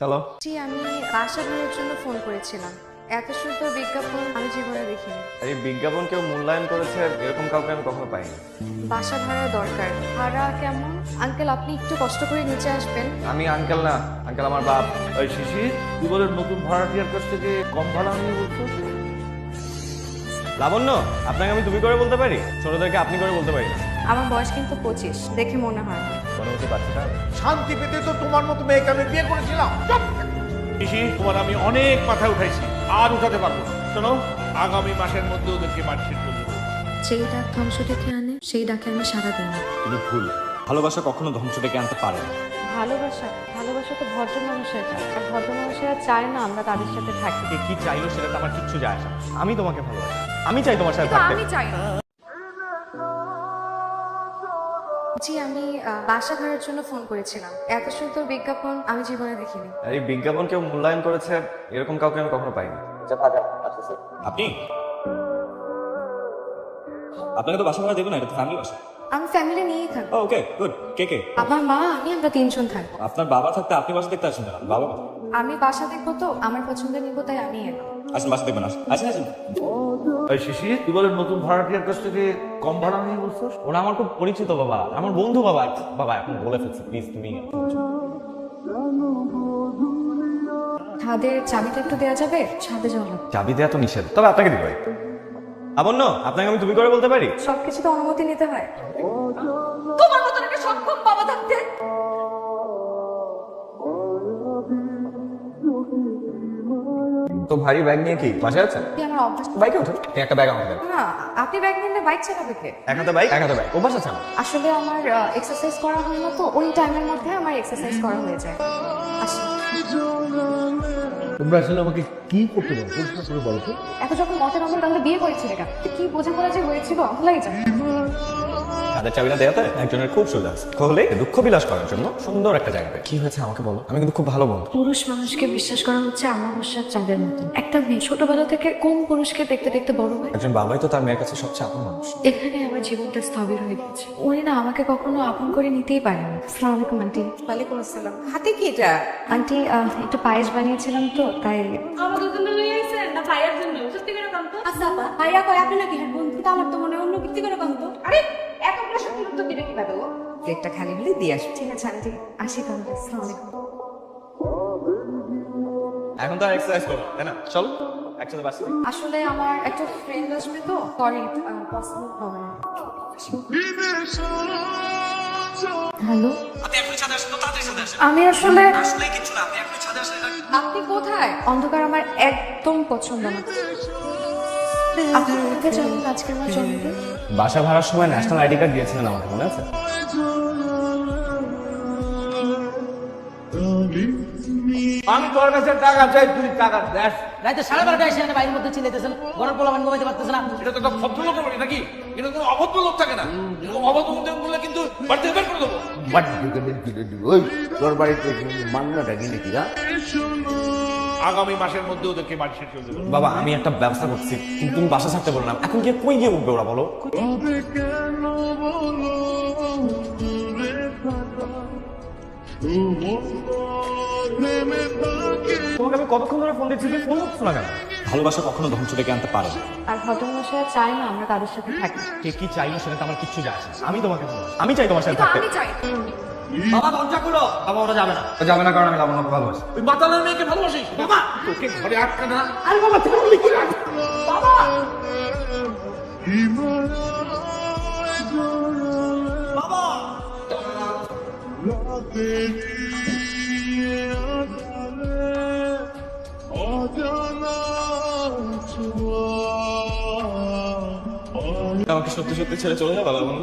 চলো। জি আমি বাসা ভাড়ার জন্য ফোন করেছিলাম। এত সুন্দর বিজ্ঞাপন আমি জীবনে দেখিনি। এই বিজ্ঞাপন কেউ মূল্যায়ন করেছে এরকম কাউকে আমি কখনো পাইনি। বাসা ভাড়া দরকার। ভাড়া কেমন? আঙ্কেল আপনি একটু কষ্ট করে নিচে আসবেন। আমি আঙ্কেল না। আঙ্কেল আমার বাপ। এই শিশির তুই বলে নতুন ভাড়াটিয়ার কাছ থেকে কম ভাড়া নিয়ে বলছো লাবণ্য আপনাকে আমি তুমি করে বলতে পারি? ছোটদেরকে আপনি করে বলতে পারি না। আমার বয়স কিন্তু পঁচিশ দেখে মনে হয়। মনে হতে পারছি না শান্তি পেতে তো তোমার মতো মেয়েকে আমি বিয়ে করেছিলাম। চুপ! তোমার আমি অনেক মাথায় উঠাইছি আর উঠাতে পারব না। শোনো আগামী মাসের মধ্যে ওদেরকে মার্কশিট করে দেবো যেই ডাক ধ্বংস ডেকে আনে সেই ডাকে আমি সারা দিই না। তুমি ভুল। ভালোবাসা কখনো ধ্বংস ডেকে আনতে পারে না। ভালোবাসা? ভালোবাসা তো ভদ্র মানুষের কাজ। আর ভদ্র মানুষেরা চায় না আমরা তাদের সাথে থাকি। কে কি চাইলো সেটাতে আমার কিচ্ছু যায় আসে আমি তোমাকে ভালোবাসি। আমি চাই তোমার সাথে থাকতে। আমি চাই না। জি আমি বাসা ভাড়ার জন্য ফোন করেছিলাম। এত সুন্দর বিজ্ঞাপন আমি জীবনে দেখিনি। আর এই বিজ্ঞাপন কেউ মূল্যায়ন করেছে? এরকম কাউকে আমি কখনো পাইনি। আপনি? আপনাকে তো বাসা ভাড়া দেবো না এটা ফ্যামিলি বাসা। আমি ফ্যামিলি নিয়েই থাকব। ওকে গুড কে কে? আমার মা আমি আমরা তিনজন থাকব। আপনার বাবা থাকতে আপনি বাসা দেখতে আসেন না বাবা? আমি বাসা দেখব তো আমার পছন্দের নিবো তাই আমি এলাম আসেন বাসা দেখবেন আসেন। আসেন আসেন। এই শিশির তুই বলে নতুন ভাড়াটিয়ার কাছ থেকে কম ভাড়া নিয়ে বলছো ওরা আমার খুব পরিচিত বাবা আমার বন্ধু বাবা। বাবা এখন বলে ফেলছি প্লিজ তুমি ছাদের চাবিটা একটু দেওয়া যাবে? ছাদে যাওয়া চাবি দেওয়া তো নিষেধ তবে আপনাকে দিব লাবণ্য আপনাকে আমি তুমি করে বলতে পারি? সবকিছু তো অনুমতি নিতে হয়। তোমার তো ভারী ব্যাগ নিয়ে কি? বাসায় আছেন? কি আমার অভ্যাস বাইকে ওঠো এই একটা ব্যাগ আমাকে দেন না আপনি ব্যাগ নিলে বাইক চালাবে কে? এক হাতে বাইক এক হাতে ব্যাগ অভ্যাস আছে আমার? আসলে আমার এক্সারসাইজ করা হয় না তো ওই টাইমের মধ্যে আমার এক্সারসাইজ করা হয়ে যায়। আসি তোমরা আসলে আমাকে কি করতে বলো? পরিষ্কার করে বলো তো। এত যখন মতের আমরা তাহলে বিয়ে করেছিলে কেন? কি বোঝাপড়া যে হয়েছিল ভালোই যায় কাদের চাবিটা দেওয়াতে একজনের খুব সুবিধা আছে। হলে দুঃখ বিলাস করার জন্য সুন্দর একটা জায়গা পেয়ে। কি হয়েছে আমাকে বলো? আমি কিন্তু খুব ভালো বন্ধু। পুরুষ মানুষকে বিশ্বাস করা হচ্ছে আমাবস্যার চাঁদের মতো একটা মেয়ে ছোটবেলা থেকে কোন পুরুষকে দেখতে দেখতে বড় হয়? একজন বাবাই তো তার মেয়ের কাছে সবচেয়ে আপন মানুষ। এখানে আমার জীবনটা স্থবির হয়ে গেছে উনি না আমাকে কখনো আপন করে নিতেই পারেন আসসালামু আলাইকুম আন্টি। ওয়ালাইকুম আসসালাম। হাতে কি এটা? আন্টি আহ, একটু পায়েস বানিয়েছিলাম তো তাই আমাদের জন্য লই আইছেন না ভাইয়ার জন্য? সত্যি করে কম তো। আচ্ছা ভাইয়া কয় আপনি নাকি? হ্যাঁ বন্ধু তা আমার তো মনে হয় অন্য ব্যক্তি করে কন্ত আরে উত্তর দিবে কীভাবে ও প্লেটটা খালি হলে দিয়ে আসবে। ঠিক আছে আন্টি। আসি তাহলে। আসসালামু আলাইকুম। এখন তো এক্সারসাইজ করো তাই না? চলো একসাথে বাসি। আসলে আমার একটা ফ্রেন্ড আসবে তো সরি পসিবল হবে না। হ্যালো? আমি আসলে আপনি কোথায়? অন্ধকার আমার একদম পছন্দ না। আপনি কোথায় যাবেন আজকে আমার জন্মদিন বাসা ভাড়ার সময় ন্যাশনাল আইডি কার্ড দিয়েছিলেন আমাকে মনে আছে? আমি তোর কাছে টাকা চাই তুই টাকা দেখ রাইতে সাড়ে বারোটা এসে বাড়ির মধ্যে চিল্লাইতেছেন ঘরের পোলাপান ঘুমাইতে পারতেছে না। এটা তো একটা ভদ্রলোকের বাড়ি নাকি? এটা কোনো অভদ্র লোক থাকে না। এরকম অভদ্র লোক বললে কিন্তু বাড়িতে বের করে দেবো। ওই তোর বাড়িতে মাংনাটা কিনে কিনা আগামী মাসের মধ্যে ওদেরকে মার্কশিট করে দেবো বাবা আমি একটা ব্যবস্থা করছি। কিন্তু তুমি বাসা ছাড়তে বললাম এখন গিয়ে কই গিয়ে উঠবে ওরা বলো? তোমাকে আমি কতক্ষণ ধরে ফোন দিচ্ছি? তুমি ফোন করছ না কেন? ভালোবাসা কখনো ধ্বংস ডেকে আনতে পারে না। আর ভদ্রমশাই চায় না আমরা তাদের সাথে থাকি। কে কি চাইলো সেটাতে আমার কিচ্ছু যায় আমি তোমাকে আমি চাই তোমার সাথে থাকতে। আমি চাই। বাবা দরজা খুলো। বাবা ওরা যাবে না। ও যাবে না কারণ আমি লাবণ্যকে ভালোবাসি। ওই মাতালের মেয়েকে ভালোবাসিস? বাবা! তোকে ঘরে আটকা না। আরে বাবা তুই কি? না? বাবা! আমাকে সত্যি সত্যি ছেড়ে চলে যাবে লাবণ্য?